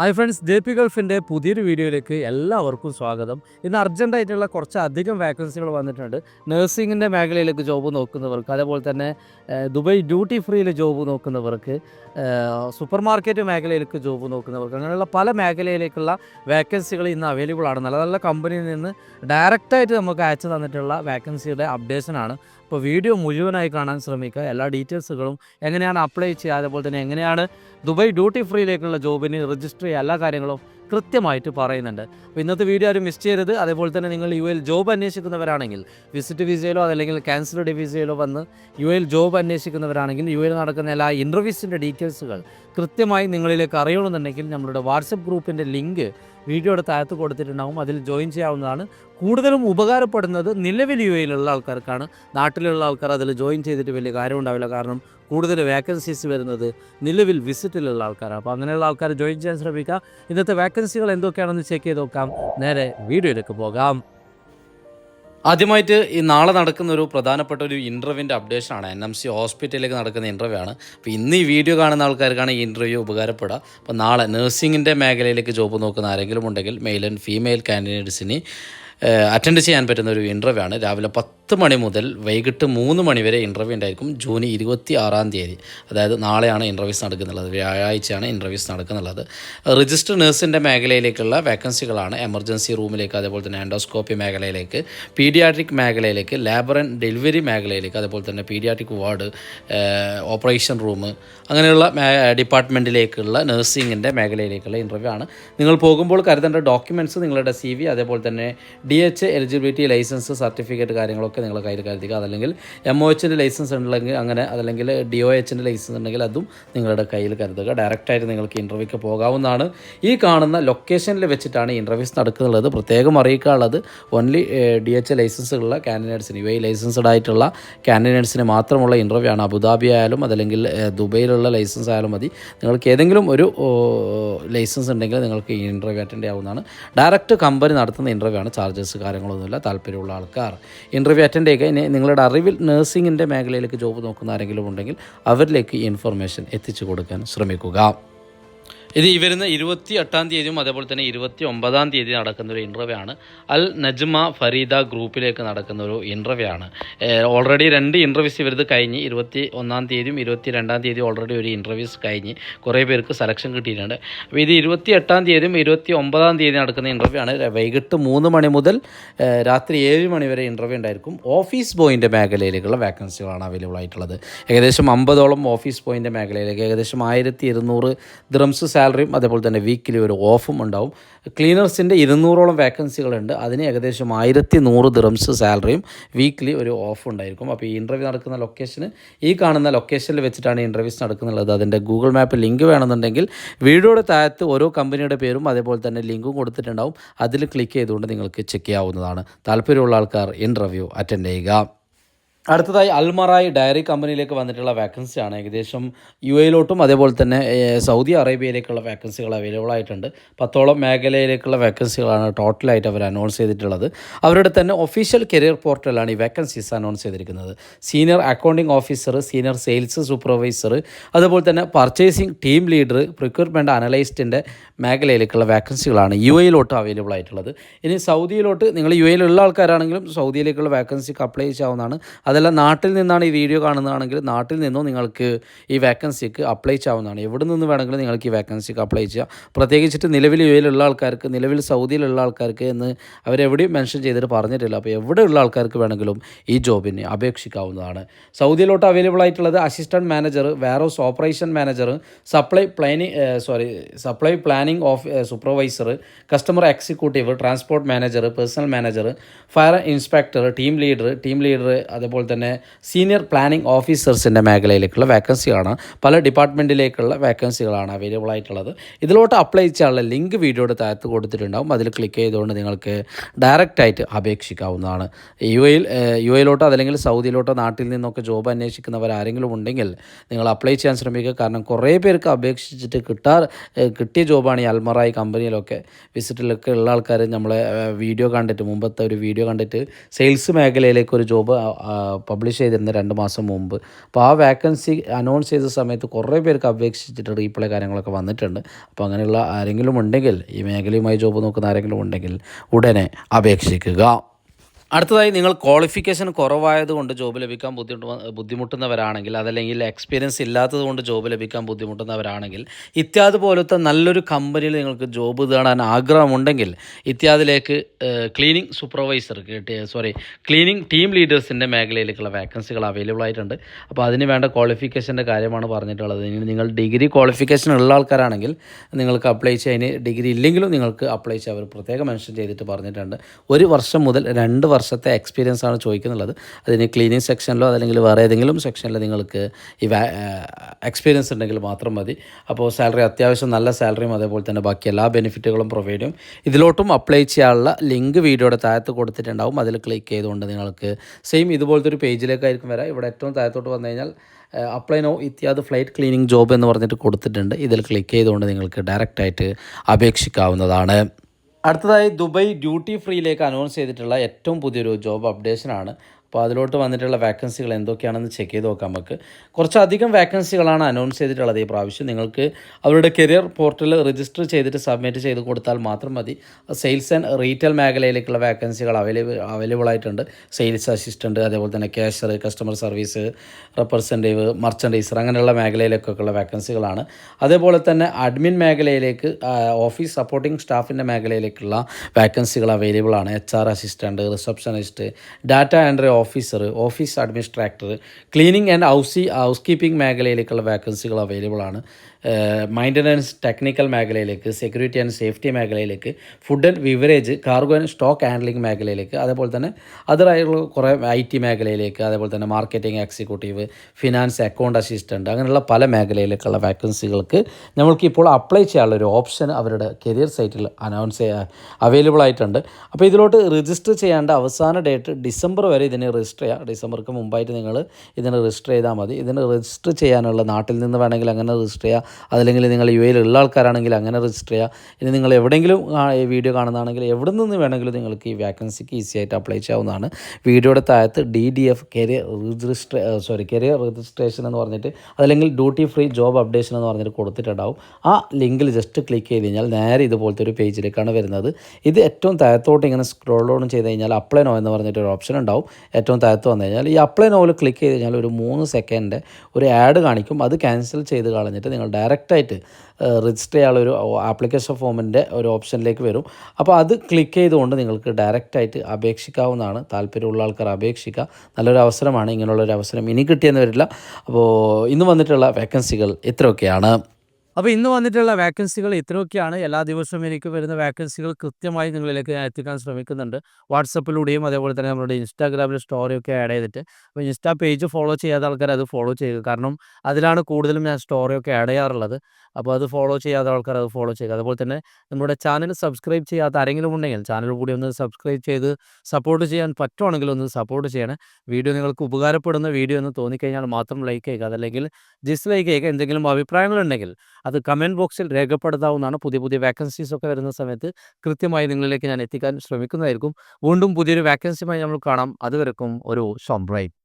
Hi friends J P ഗൾഫിന്റെ പുതിയൊരു വീഡിയോയിലേക്ക് എല്ലാവർക്കും സ്വാഗതം. ഇന്ന് അർജന്റായിട്ടുള്ള കുറച്ച് അധികം വാക്കൻസികൾ വന്നിട്ടുണ്ട്. നഴ്സിങ്ങിന്റെ മേഖലയിലേക്ക് ജോബ് നോക്കുന്നവർക്ക് അതേപോലെ തന്നെ ദുബൈ ഡ്യൂട്ടി ഫ്രീയിൽ ജോബ് നോക്കുന്നവർക്ക് സൂപ്പർ മാർക്കറ്റ് മേഖലയിലേക്ക് ജോബ് നോക്കുന്നവർക്ക് അങ്ങനെയുള്ള പല മേഖലയിലേക്കുള്ള വേക്കൻസികൾ ഇന്ന് അവൈലബിൾ ആണ്. നല്ല നല്ല കമ്പനിയിൽ നിന്ന് ഡയറക്റ്റായിട്ട് നമുക്ക് അയച്ചു തന്നിട്ടുള്ള വേക്കൻസിയുടെ അപ്ഡേഷനാണ് അപ്പോൾ വീഡിയോ മുഴുവനായി കാണാൻ ശ്രമിക്കുക. എല്ലാ ഡീറ്റെയിൽസുകളും എങ്ങനെയാണ് അപ്ലൈ ചെയ്യുക അതേപോലെ തന്നെ എങ്ങനെയാണ് ദുബായ് ഡ്യൂട്ടി ഫ്രീയിലേക്കുള്ള ജോബിന് രജിസ്റ്റർ ചെയ്യുക എല്ലാ കാര്യങ്ങളും കൃത്യമായിട്ട് പറയുന്നുണ്ട്. അപ്പോൾ ഇന്നത്തെ വീഡിയോ ആരും മിസ് ചെയ്യരുത്. അതേപോലെ തന്നെ നിങ്ങൾ യു എൽ ജോബ് അന്വേഷിക്കുന്നവരാണെങ്കിൽ വിസിറ്റ് വിസയിലോ അതല്ലെങ്കിൽ ക്യാൻസൽഡ് വിസയിലോ വന്ന് യു എൽ ജോബ് അന്വേഷിക്കുന്നവരാണെങ്കിൽ യു എൽ നടക്കുന്ന എല്ലാ ഇന്റർവ്യൂസിന്റെ ഡീറ്റെയിൽസുകൾ കൃത്യമായി നിങ്ങളിലേക്ക് അറിയണമെന്നുണ്ടെങ്കിൽ നമ്മളുടെ വാട്സപ്പ് ഗ്രൂപ്പിന്റെ ലിങ്ക് വീഡിയോയുടെ താഴത്ത് കൊടുത്തിട്ടുണ്ടാകും അതിൽ ജോയിൻ ചെയ്യാവുന്നതാണ്. കൂടുതലും ഉപകാരപ്പെടുന്നത് നിലവിൽ യു എയിലുള്ള ആൾക്കാർക്കാണ്. നാട്ടിലുള്ള ആൾക്കാർ അതിൽ ജോയിൻ ചെയ്തിട്ട് വലിയ കാര്യം ഉണ്ടാവില്ല. കാരണം കൂടുതൽ വേക്കൻസീസ് വരുന്നത് നിലവിൽ വിസിറ്റിലുള്ള ആൾക്കാരാണ്. അപ്പോൾ അങ്ങനെയുള്ള ആൾക്കാർ ജോയിൻ ചെയ്യാൻ ശ്രമിക്കുക ഇന്നത്തെ വേക്കൻസികൾ എന്തൊക്കെയാണെന്ന് ചെക്ക് ചെയ്ത് നോക്കാം. നേരെ വീഡിയോയിലേക്ക് പോകാം. ആദ്യമായിട്ട് ഈ നാളെ നടക്കുന്ന ഒരു പ്രധാനപ്പെട്ട ഒരു ഇന്റർവ്യൂവിന്റെ അപ്ഡേഷനാണ് എൻ എം സി ഹോസ്പിറ്റലിലേക്ക് നടക്കുന്ന ഇന്റർവ്യൂ ആണ്. അപ്പോൾ ഇന്ന് ഈ വീഡിയോ കാണുന്ന ആൾക്കാർക്കാണ് ഈ ഇന്റർവ്യൂ ഉപകാരപ്പെടുക. അപ്പോൾ നാളെ നഴ്സിംഗിന്റെ മേഖലയിലേക്ക് ജോബ് നോക്കുന്ന ആരെങ്കിലും ഉണ്ടെങ്കിൽ മെയിൽ ആൻഡ് ഫീമെയിൽ കാൻഡിഡേറ്റ്സിന് അറ്റൻഡ് ചെയ്യാൻ പറ്റുന്ന ഒരു ഇന്റർവ്യൂ ആണ്. രാവിലെ പത്ത് മണി മുതൽ വൈകിട്ട് മൂന്ന് മണി വരെ ഇന്റർവ്യൂ ഉണ്ടായിരിക്കും. ജൂൺ ഇരുപത്തി ആറാം തീയതി. അതായത് നാളെയാണ് ഇന്റർവ്യൂസ് നടക്കുന്നുള്ളത് വ്യാഴാഴ്ചയാണ് ഇന്റർവ്യൂസ് നടക്കുന്നുള്ളത് രജിസ്റ്റർ നഴ്സിന്റെ മേഖലയിലേക്കുള്ള വേക്കൻസികളാണ് എമർജൻസി റൂമിലേക്ക് അതേപോലെ തന്നെ ആൻഡോസ്കോപ്പി മേഖലയിലേക്ക് പീഡിയാട്രിക് മേഖലയിലേക്ക് ലാബർ ആൻഡ് ഡെലിവറി മേഖലയിലേക്ക് അതേപോലെ തന്നെ പീഡിയാട്രിക് വാർഡ് ഓപ്പറേഷൻ റൂം അങ്ങനെയുള്ള ഡിപ്പാർട്ട്മെന്റിലേക്കുള്ള നഴ്സിങ്ങിന്റെ മേഖലയിലേക്കുള്ള ഇന്റർവ്യൂ ആണ്. നിങ്ങൾ പോകുമ്പോൾ കരുതേണ്ട ഡോക്യുമെന്റ്സ് നിങ്ങളുടെ സി വി അതേപോലെ തന്നെ D H eligibility licence certificate കാര്യങ്ങളൊക്കെ നിങ്ങൾ കയ്യിൽ കരുതുക. അതല്ലെങ്കിൽ എം ഒ എച്ചിന്റെ ലൈസൻസ് ഉണ്ടെങ്കിൽ അങ്ങനെ അതല്ലെങ്കിൽ ഡി ഒ എച്ചിന്റെ ലൈസൻസ് ഉണ്ടെങ്കിൽ അതും നിങ്ങളുടെ കയ്യിൽ കരുതുക. ഡയറക്റ്റായിട്ട് നിങ്ങൾക്ക് ഇന്റർവ്യൂക്ക് പോകാവുന്നതാണ്. ഈ കാണുന്ന ലൊക്കേഷനിൽ വെച്ചിട്ടാണ് ഇന്റർവ്യൂസ് നടക്കുന്നുള്ളത്. പ്രത്യേകം അറിയിക്കാനുള്ളത് ഓൺലി ഡി എച്ച് ലൈസൻസുള്ള കാൻഡിഡേറ്റ്സിന് യു ഐ ലൈസൻസ്ഡ് ആയിട്ടുള്ള കാൻഡിഡേറ്റ്സിന് മാത്രമുള്ള ഇന്റർവ്യൂ ആണ്. അബുദാബി ആയാലും അതല്ലെങ്കിൽ ദുബൈയിലുള്ള ലൈസൻസ് ആയാലും മതി. നിങ്ങൾക്ക് ഏതെങ്കിലും ഒരു ലൈസൻസ് ഉണ്ടെങ്കിൽ നിങ്ങൾക്ക് ഈ ഇന്റർവ്യൂ അറ്റൻഡ് ആവുന്നതാണ് ഡയറക്റ്റ് കമ്പനി നടത്തുന്ന ഇന്റർവ്യൂ ആണ് ചാർജസ് കാര്യങ്ങളൊന്നുമില്ല. താല്പര്യമുള്ള ആൾക്കാർ. ഇന്റർവ്യൂ അറ്റൻഡ് ചെയ്യുക. ഇനി നിങ്ങളുടെ അറിവിൽ നഴ്സിംഗിന്റെ മേഖലയിലേക്ക് ജോബ് നോക്കുന്ന ആരെങ്കിലും ഉണ്ടെങ്കിൽ അവരിലേക്ക് ഈ ഇൻഫർമേഷൻ എത്തിച്ചു കൊടുക്കാൻ ശ്രമിക്കുക. ഇത് ഈ വരുന്ന ഇരുപത്തി എട്ടാം തീയതിയും അതേപോലെ തന്നെ ഇരുപത്തി ഒമ്പതാം തീയതി നടക്കുന്ന ഒരു ഇന്റർവ്യൂ ആണ്. അൽ നജ്മ ഫരീദ ഗ്രൂപ്പിലേക്ക് നടക്കുന്ന ഒരു ഇന്റർവ്യൂ ആണ്. ഓൾറെഡി രണ്ട് ഇന്റർവ്യൂസ് ഇവരത് കഴിഞ്ഞ് ഇരുപത്തി ഒന്നാം തീയതിയും ഇരുപത്തി രണ്ടാം തീയതി ഓൾറെഡി ഒരു ഇന്റർവ്യൂസ് കഴിഞ്ഞ് കുറേ പേർക്ക് സെലക്ഷൻ കിട്ടിയിട്ടുണ്ട്. അപ്പോൾ ഇത് ഇരുപത്തി എട്ടാം തീയതിയും ഇരുപത്തി ഒമ്പതാം തീയതി നടക്കുന്ന ഇന്റർവ്യൂ ആണ്. വൈകിട്ട് മൂന്ന് മണി മുതൽ രാത്രി ഏഴ് മണി വരെ ഇന്റർവ്യൂ ഉണ്ടായിരിക്കും. ഓഫീസ് ബോയിന്റെ മേഖലയിലേക്കുള്ള വേക്കൻസികളാണ് അവൈലബിൾ ആയിട്ടുള്ളത്. ഏകദേശം അമ്പതോളം ഓഫീസ് ബോയിന്റെ മേഖലയിലേക്ക് ഏകദേശം ആയിരത്തി ഇരുന്നൂറ് ദ്രംസ് സാലറിയും അതേപോലെ തന്നെ വീക്കിലി ഒരു ഓഫും ഉണ്ടാവും. ക്ലീനേഴ്സിന്റെ ഇരുന്നൂറോളം വേക്കൻസികളുണ്ട്. അതിന് ഏകദേശം ആയിരത്തി നൂറ് ദ്രംസ് സാലറിയും വീക്കിലി ഒരു ഓഫ് ഉണ്ടായിരിക്കും. അപ്പോൾ ഈ ഇന്റർവ്യൂ നടക്കുന്ന ലൊക്കേഷന് ഈ കാണുന്ന ലൊക്കേഷനിൽ വെച്ചിട്ടാണ് ഇന്റർവ്യൂസ് നടക്കുന്നുള്ളത്. അതിന്റെ ഗൂഗിൾ മാപ്പ് ലിങ്ക് വേണമെന്നുണ്ടെങ്കിൽ വീഡിയോയുടെ താഴത്ത് ഓരോ കമ്പനിയുടെ പേരും അതേപോലെ തന്നെ ലിങ്കും കൊടുത്തിട്ടുണ്ടാവും. അതിൽ ക്ലിക്ക് ചെയ്തുകൊണ്ട് നിങ്ങൾക്ക് ചെക്ക് ചെയ്യാവുന്നതാണ്. താല്പര്യമുള്ള ആൾക്കാർ ഇന്റർവ്യൂ അറ്റൻഡ് ചെയ്യുക. അടുത്തതായി അൽമറായി ഡയറി കമ്പനിയിലേക്ക് വന്നിട്ടുള്ള വാക്കൻസിയാണ് ഏകദേശം യു എയിലോട്ടും അതേപോലെ തന്നെ സൗദി അറേബ്യയിലേക്കുള്ള വാക്കൻസികൾ അവൈലബിൾ ആയിട്ടുണ്ട്. പത്തോളം മേഖലയിലേക്കുള്ള വാക്കൻസികളാണ് ടോട്ടലായിട്ട് അവർ അനൗൺസ് ചെയ്തിട്ടുള്ളത്. അവരുടെ തന്നെ ഒഫീഷ്യൽ കരിയർ പോർട്ടലാണ് ഈ വാക്കൻസീസ് അനൗൺസ് ചെയ്തിരിക്കുന്നത്. Senior accounting officer senior sales supervisor അതുപോലെ തന്നെ പർച്ചേസിംഗ് ടീം ലീഡർ റിക്രൂട്ട്മെന്റ് അനലൈസ്റ്റിന്റെ മേഖലയിലേക്കുള്ള വാക്കൻസികളാണ് യു എയിലോട്ട് അവൈലബിൾ ആയിട്ടുള്ളത്. ഇനി സൗദിയിലോട്ട് നിങ്ങൾ യു എയിലുള്ള ആൾക്കാരാണെങ്കിലും സൗദിയിലേക്കുള്ള വാക്കൻസിക്ക് അപ്ലൈ ചെയ്യാവുന്നതാണ്. അതല്ല നാട്ടിൽ നിന്നാണ് ഈ വീഡിയോ കാണുന്നതാണെങ്കിൽ നാട്ടിൽ നിന്നും നിങ്ങൾക്ക് ഈ വേക്കൻസിക്ക് അപ്ലൈ ചെയ്യാവുന്നതാണ്. എവിടെ നിന്ന് വേണമെങ്കിലും നിങ്ങൾക്ക് ഈ വേക്കൻസിക്ക് അപ്ലൈ ചെയ്യാം. പ്രത്യേകിച്ചിട്ട് നിലവിൽ യു എയിലുള്ള ആൾക്കാർക്ക് നിലവിൽ സൗദിയിലുള്ള ആൾക്കാർക്ക് എന്ന് അവരെവിടെയും മെൻഷൻ ചെയ്തിട്ട് പറഞ്ഞിട്ടില്ല. അപ്പോൾ എവിടെയുള്ള ആൾക്കാർക്ക് വേണമെങ്കിലും ഈ ജോബിന് അപേക്ഷിക്കാവുന്നതാണ്. സൗദിയിലോട്ട് അവൈലബിൾ ആയിട്ടുള്ളത് assistant manager warehouse operation manager supply planning sorry supply planning of supervisor customer executive transport manager personnel manager fire inspector team leader team leader അതേപോലെ തന്നെ സീനിയർ പ്ലാനിംഗ് ഓഫീസേഴ്സിന്റെ മേഖലയിലേക്കുള്ള വേക്കൻസിയാണ് പല ഡിപ്പാർട്ട്മെന്റിലേക്കുള്ള വേക്കൻസികളാണ് അവൈലബിൾ ആയിട്ടുള്ളത്. ഇതിലോട്ട് അപ്ലൈ ചെയ്യാനുള്ള ലിങ്ക് വീഡിയോയുടെ താഴത്ത് കൊടുത്തിട്ടുണ്ടാവും. അതിൽ ക്ലിക്ക് ചെയ്തുകൊണ്ട് നിങ്ങൾക്ക് ഡയറക്റ്റായിട്ട് അപേക്ഷിക്കാവുന്നതാണ്. യു എയിൽ യു എയിലോട്ടോ അതല്ലെങ്കിൽ സൗദിയിലോട്ടോ നാട്ടിൽ നിന്നൊക്കെ ജോബ് അന്വേഷിക്കുന്നവർ ആരെങ്കിലും ഉണ്ടെങ്കിൽ നിങ്ങൾ അപ്ലൈ ചെയ്യാൻ ശ്രമിക്കുക. കാരണം കുറേ പേർക്ക് അപേക്ഷിച്ചിട്ട് കിട്ടാ കിട്ടിയ ജോബാണ് ഈ അൽമറായി കമ്പനിയിലൊക്കെ. വിസിറ്റിലൊക്കെ ഉള്ള ആൾക്കാർ നമ്മളെ വീഡിയോ കണ്ടിട്ട് മുമ്പത്തെ ഒരു വീഡിയോ കണ്ടിട്ട് സെയിൽസ് മേഖലയിലേക്ക് ഒരു ജോബ് പബ്ലിഷ് ചെയ്തിരുന്നത് രണ്ട് മാസം മുമ്പ്. അപ്പോൾ ആ വേക്കൻസി അനൗൺസ് ചെയ്ത സമയത്ത് കുറേ പേർക്ക് അപേക്ഷിച്ചിട്ട് റീപ്ലൈ കാര്യങ്ങളൊക്കെ വന്നിട്ടുണ്ട്. അപ്പോൾ അങ്ങനെയുള്ള ആരെങ്കിലും ഉണ്ടെങ്കിൽ ഈ മേഖലയുമായി ജോബ് നോക്കുന്ന ആരെങ്കിലും ഉണ്ടെങ്കിൽ ഉടനെ അപേക്ഷിക്കുക. അടുത്തതായി നിങ്ങൾ ക്വാളിഫിക്കേഷൻ കുറവായതുകൊണ്ട് ജോബ് ലഭിക്കാൻ ബുദ്ധിമുട്ട് ബുദ്ധിമുട്ടുന്നവരാണെങ്കിൽ അതല്ലെങ്കിൽ എക്സ്പീരിയൻസ് ഇല്ലാത്തത് കൊണ്ട് ജോബ് ലഭിക്കാൻ ബുദ്ധിമുട്ടുന്നവരാണെങ്കിൽ ഇത്യാദ് പോലത്തെ നല്ലൊരു കമ്പനിയിൽ നിങ്ങൾക്ക് ജോബ് തേടാൻ ആഗ്രഹമുണ്ടെങ്കിൽ ഇത്യാദിലേക്ക് cleaning supervisor sorry cleaning team ലീഡേഴ്സിന്റെ മേഖലയിലേക്കുള്ള വേക്കൻസികൾ അവൈലബിൾ ആയിട്ടുണ്ട്. അപ്പോൾ അതിന് വേണ്ട ക്വാളിഫിക്കേഷന്റെ കാര്യമാണ് പറഞ്ഞിട്ടുള്ളത്. ഇനി നിങ്ങൾ ഡിഗ്രി ക്വാളിഫിക്കേഷൻ ഉള്ള ആൾക്കാരാണെങ്കിൽ നിങ്ങൾക്ക് അപ്ലൈ ചെയ്യാൻ ഡിഗ്രി ഇല്ലെങ്കിലും നിങ്ങൾക്ക് അപ്ലൈ ചെയ്യാൻ അവർ പ്രത്യേകം മെൻഷൻ ചെയ്തിട്ട് പറഞ്ഞിട്ടുണ്ട്. ഒരു വർഷം മുതൽ രണ്ട് വർഷത്തെ എക്സ്പീരിയൻസ് ആണ് ചോദിക്കുന്നുള്ളത്. അതിന് ക്ലീനിങ് സെക്ഷനിലോ അതല്ലെങ്കിൽ വേറെ ഏതെങ്കിലും സെക്ഷനിൽ നിങ്ങൾക്ക് ഈ എക്സ്പീരിയൻസ് ഉണ്ടെങ്കിൽ മാത്രം മതി. അപ്പോൾ സാലറി അത്യാവശ്യം നല്ല സാലറിയും അതേപോലെ തന്നെ ബാക്കി എല്ലാ ബെനിഫിറ്റുകളും പ്രൊവൈഡ് ചെയ്യും. ഇതിലോട്ടും അപ്ലൈ ചെയ്യാനുള്ള ലിങ്ക് വീഡിയോയുടെ താഴത്ത് കൊടുത്തിട്ടുണ്ടാവും. അതിൽ ക്ലിക്ക് ചെയ്തുകൊണ്ട് നിങ്ങൾക്ക് സെയിം ഇതുപോലത്തെ ഒരു പേജിലേക്കായിരിക്കും വരാം. ഇവിടെ ഏറ്റവും താഴത്തോട്ട് വന്നു കഴിഞ്ഞാൽ അപ്ലൈ നോ ഇത്യാദി ഫ്ലൈറ്റ് ക്ലീനിങ് ജോബ് എന്ന് പറഞ്ഞിട്ട് കൊടുത്തിട്ടുണ്ട്. ഇതിൽ ക്ലിക്ക് ചെയ്തുകൊണ്ട് നിങ്ങൾക്ക് ഡയറക്റ്റായിട്ട് അപേക്ഷിക്കാവുന്നതാണ്. അടുത്തതായി ദുബൈ ഡ്യൂട്ടി ഫ്രീയിലേക്ക് അനൗൺസ് ചെയ്തിട്ടുള്ള ഏറ്റവും പുതിയൊരു ജോബ് അപ്ഡേഷനാണ് അപ്പോൾ അതിലോട്ട് വന്നിട്ടുള്ള വാക്കൻസികൾ എന്തൊക്കെയാണെന്ന് ചെക്ക് ചെയ്ത് നോക്കാം നമുക്ക്. കുറച്ചധികം വാക്കൻസികളാണ് അനൗൺസ് ചെയ്തിട്ടുള്ളത് ഈ പ്രാവശ്യം. നിങ്ങൾക്ക് അവരുടെ കരിയർ പോർട്ടലിൽ രജിസ്റ്റർ ചെയ്തിട്ട് സബ്മിറ്റ് ചെയ്ത് കൊടുത്താൽ മാത്രം മതി. സെയിൽസ് ആൻഡ് റീറ്റെയിൽ മേഖലയിലേക്കുള്ള വാക്കൻസികൾ അവൈലബിൾ അവൈലബിൾ ആയിട്ടുണ്ട്. സെയിൽസ് അസിസ്റ്റന്റ് അതേപോലെ തന്നെ cashier customer service representative merchandiser അങ്ങനെയുള്ള മേഖലയിലേക്കൊക്കെയുള്ള വാക്കൻസികളാണ് അതേപോലെ തന്നെ അഡ്മിൻ മേഖലയിലേക്ക് ഓഫീസ് സപ്പോർട്ടിംഗ് സ്റ്റാഫിന്റെ മേഖലയിലേക്കുള്ള വാക്കൻസികൾ അവൈലബിൾ ആണ്. H R assistant receptionist data entry officer office administrator cleaning and house housekeeping മേഖലയിലേക്കുള്ള വേക്കൻസികൾ അവൈലബിൾ ആണ്. മൈന്റനൻസ് ടെക്നിക്കൽ മേഖലയിലേക്ക് സെക്യൂരിറ്റി ആൻഡ് സേഫ്റ്റി മേഖലയിലേക്ക് food and beverage cargo and stock handling മേഖലയിലേക്ക് അതേപോലെ തന്നെ അതറായുള്ള കുറേ ഐ ടി മേഖലയിലേക്ക് അതേപോലെ തന്നെ marketing executive finance account assistant അങ്ങനെയുള്ള പല മേഖലയിലേക്കുള്ള വാക്കൻസികൾക്ക് നമ്മൾക്ക് ഇപ്പോൾ അപ്ലൈ ചെയ്യാനുള്ള ഒരു ഓപ്ഷൻ അവരുടെ കരിയർ സൈറ്റിൽ അനൗൺസ് ചെയ്യാൻ അവൈലബിൾ ആയിട്ടുണ്ട്. അപ്പോൾ ഇതിലോട്ട് രജിസ്റ്റർ ചെയ്യേണ്ട അവസാന ഡേറ്റ് ഡിസംബർ വരെ ഇതിനെ രജിസ്റ്റർ ചെയ്യാം. ഡിസംബർക്ക് മുമ്പായിട്ട് നിങ്ങൾ ഇതിനെ രജിസ്റ്റർ ചെയ്താൽ മതി. ഇതിന് രജിസ്റ്റർ ചെയ്യാനുള്ള നാട്ടിൽ നിന്ന് വേണമെങ്കിൽ അങ്ങനെ രജിസ്റ്റർ ചെയ്യുക അതല്ലെങ്കിൽ നിങ്ങൾ യു ഉള്ള ആൾക്കാരാണെങ്കിൽ അങ്ങനെ രജിസ്റ്റർ ചെയ്യുക. ഇനി നിങ്ങൾ എവിടെയെങ്കിലും ഈ വീഡിയോ കാണുന്നതാണെങ്കിൽ എവിടെ നിന്ന് വേണമെങ്കിലും നിങ്ങൾക്ക് ഈ വാക്കൻസിക്ക് ഈസി ആയിട്ട് അപ്ലൈ ചെയ്യാവുന്നതാണ്. വീഡിയോയുടെ താഴത്ത് D D F career register sorry career registration എന്ന് പറഞ്ഞിട്ട് അതല്ലെങ്കിൽ ഡ്യൂട്ടി ഫ്രീ ജോബ് അപ്ഡേഷൻ എന്ന് പറഞ്ഞിട്ട് കൊടുത്തിട്ടുണ്ടാവും. ആ ലിങ്കിൽ ജസ്റ്റ് ക്ലിക്ക് ചെയ്ത് കഴിഞ്ഞാൽ നേരെ ഇതുപോലത്തെ ഒരു പേജിലേക്കാണ് വരുന്നത്. ഇത് ഏറ്റവും താഴത്തോട്ട് ഇങ്ങനെ സ്ക്രോൾ ഡൗൺ ചെയ്ത് കഴിഞ്ഞാൽ അപ്ലൈ നോ എന്ന് പറഞ്ഞിട്ട് ഒരു ഓപ്ഷൻ ഉണ്ടാവും. ഏറ്റവും താഴത്ത് വന്നു കഴിഞ്ഞാൽ ഈ അപ്ലൈ നോവിൽ ക്ലിക്ക് ചെയ്ത് കഴിഞ്ഞാൽ ഒരു മൂന്ന് സെക്കൻഡ് ഒരു ആഡ് കാണിക്കും. അത് ക്യാൻസൽ ചെയ്ത് കളഞ്ഞിട്ട് നിങ്ങൾ ഡയറക്റ്റായിട്ട് രജിസ്റ്റർ ചെയ്യാനുള്ള ഒരു ആപ്ലിക്കേഷൻ ഫോമിന്റെ ഒരു ഓപ്ഷനിലേക്ക് വരും. അപ്പോൾ അത് ക്ലിക്ക് ചെയ്തുകൊണ്ട് നിങ്ങൾക്ക് ഡയറക്റ്റായിട്ട് അപേക്ഷിക്കാവുന്നതാണ്. താല്പര്യമുള്ള ആൾക്കാർ അപേക്ഷിക്കുക. നല്ലൊരു അവസരമാണ്. ഇങ്ങനെയുള്ളൊരു അവസരം ഇനി കിട്ടിയെന്ന് വരില്ല. അപ്പോൾ ഇന്ന് വന്നിട്ടുള്ള വേക്കൻസികൾ ഇത്രയൊക്കെയാണ്. അപ്പോൾ ഇന്ന് വന്നിട്ടുള്ള വാക്കൻസികൾ ഇത്രയൊക്കെയാണ്. എല്ലാ ദിവസവും എനിക്ക് വരുന്ന വാക്കൻസികൾ കൃത്യമായി നിങ്ങളിലേക്ക് ഞാൻ എത്തിക്കാൻ ശ്രമിക്കുന്നുണ്ട്. വാട്സപ്പിലൂടെയും അതേപോലെ തന്നെ നമ്മുടെ ഇൻസ്റ്റാഗ്രാമിൽ സ്റ്റോറിയൊക്കെ ആഡ് ചെയ്തിട്ട്. അപ്പോൾ ഇൻസ്റ്റാ പേജ് ഫോളോ ചെയ്യാത്ത ആൾക്കാർ അത് ഫോളോ ചെയ്യുക. കാരണം അതിലാണ് കൂടുതലും ഞാൻ സ്റ്റോറിയൊക്കെ ആഡ് ചെയ്യാറുള്ളത്. അപ്പോൾ അത് ഫോളോ ചെയ്യാത്ത ആൾക്കാർ അത് ഫോളോ ചെയ്യുക. അതുപോലെ തന്നെ നമ്മുടെ ചാനൽ സബ്സ്ക്രൈബ് ചെയ്യാത്ത ആരെങ്കിലും ഉണ്ടെങ്കിൽ ചാനൽ കൂടി ഒന്ന് സബ്സ്ക്രൈബ് ചെയ്ത് സപ്പോർട്ട് ചെയ്യാൻ പറ്റുവാണെങ്കിൽ ഒന്ന് സപ്പോർട്ട് ചെയ്യണേ. വീഡിയോ നിങ്ങൾക്ക് ഉപകാരപ്പെടുന്ന വീഡിയോ എന്ന് തോന്നിക്കഴിഞ്ഞാൽ മാത്രം ലൈക്ക് ചെയ്യുക. അതല്ലെങ്കിൽ ഡിസ്ലൈക്ക് ചെയ്യുക. എന്തെങ്കിലും അഭിപ്രായങ്ങളുണ്ടെങ്കിൽ അത് കമന്റ് ബോക്സിൽ രേഖപ്പെടുത്താവുന്നതാണ് പുതിയ പുതിയ വേക്കൻസീസ് ഒക്കെ വരുന്ന സമയത്ത് കൃത്യമായി നിങ്ങളിലേക്ക് ഞാൻ എത്തിക്കാൻ ശ്രമിക്കുന്നതായിരിക്കും. വീണ്ടും പുതിയൊരു വേക്കൻസിയുമായി നമ്മൾ കാണാം. അതുവരെക്കും ഒരു ഷോംബ്രൈറ്റ്